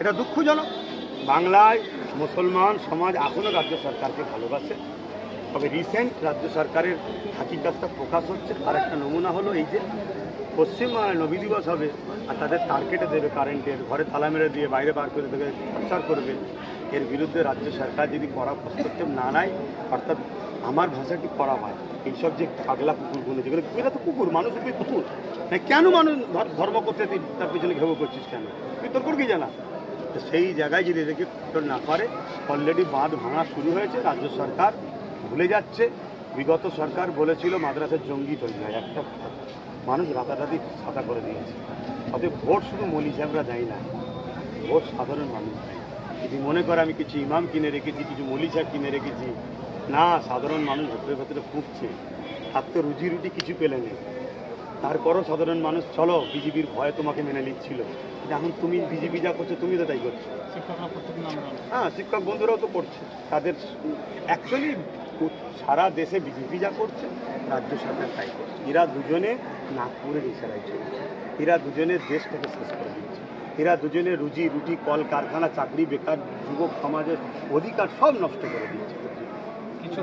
এটা দুঃখজনক। বাংলায় মুসলমান সমাজ এখনও রাজ্য সরকারকে ভালোবাসে। তবে রিসেন্ট রাজ্য সরকারের হাকিকাতটা প্রকাশ হচ্ছে তার একটা নমুনা হলো এই যে পশ্চিমবাংলায় নবী দিবস হবে, আর তাদের তার কেটে দেবে কারেন্টের ঘরে তালা মেরে দিয়ে বাইরে বার করে দেবে, প্রচার করবে। এর বিরুদ্ধে রাজ্য সরকার যদি কড়া হস্তক্ষেপ না নেয়, অর্থাৎ আমার ভাষাটি করা হয়, এইসব যে পাগলা কুকুরগুলো যেগুলো এরা তো কুকুর, মানুষ তুই কুকুর। কেন মানুষ ধর- ধর্ম করতে তুই তার পিছনে ঘেউ করছিস কেন? তুই তোর করবি জানা? তো সেই জায়গায় যদি এদেরকে না করে অলরেডি বাঁধ ভাঙা শুরু হয়েছে রাজ্য সরকার। ভুলে যাচ্ছে। বিগত সরকার বলেছিল মাদ্রাসার জঙ্গি তৈরি হয় একটা মানুষ রাতারাতি সাদা করে দিয়েছে। অতএব ভোট শুধু মলি সাহেবরা দেয় না। ভোট সাধারণ মানুষ দেয় যদি মনে করে আমি কিছু ইমাম কিনে রেখেছি কিছু মলি সাহেব কিনে রেখেছি না সাধারণ মানুষ ভেতরে ভেতরে ফুটছে তার তো রুজি রুটি কিছু পেলে নেই। তারপরও সাধারণ মানুষ চলো বিজেপির ভয়ে তোমাকে মেনে নিচ্ছিল। এখন তুমি বিজেপি যা করছ তুমি তো তাই করছ। হ্যাঁ শিক্ষক বন্ধুরাও তো করছে। তাদের অ্যাকচুয়ালি সারা দেশে বিজেপি যা করছে, রাজ্য সরকার তাই করছে। এরা দুজনে নাগপুরের ইশারায় চলছে। এরা দুজনে দেশ থেকে শেষ করে দিচ্ছে এরা দুজনে রুজি, রুটি কল কারখানা চাকরি, বেকার, যুবক, সমাজের অধিকার সব নষ্ট করে দিচ্ছে কিছু